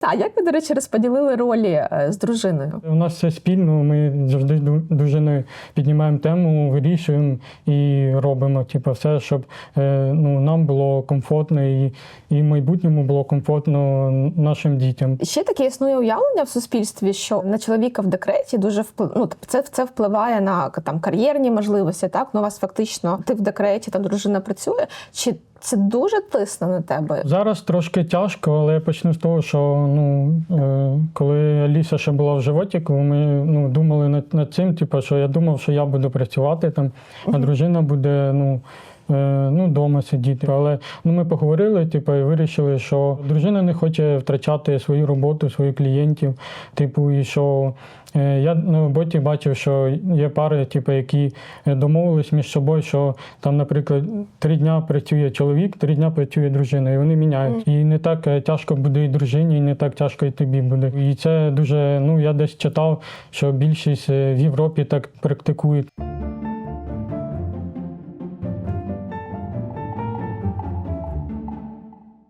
Та як ви, до речі, розподілили ролі е, з дружиною? У нас все спільно. Ми завжди з дружиною піднімаємо тему, вирішуємо і робимо. Типу, все, щоб е, ну, нам було комфортно і, і в майбутньому було комфортно нашим дітям. Ще таке існує уявлення в суспільстві, що на чоловіка в декреті дуже вплив... ну, тобто це, це впливає на там кар'єрні можливості. Так ну у вас фактично ти в декреті, там дружина працює. Чи це дуже тисне на тебе? Зараз трошки тяжко, але я почну з того, що ну, е, коли Аліса ще була в животіку, ми ну, думали над, над цим, типу, що я думав, що я буду працювати там, а дружина буде ну, ну, вдома сидіти. Але ну, ми поговорили типу, і вирішили, що дружина не хоче втрачати свою роботу, своїх клієнтів. Типу, і що е, я на роботі бачив, що є пари, типу, які е, домовились між собою, що там, наприклад, три дня працює чоловік, три дня працює дружина, і вони міняють. І не так е, тяжко буде і дружині, і не так тяжко і тобі буде. І це дуже, ну я десь читав, що більшість е, в Європі так практикують.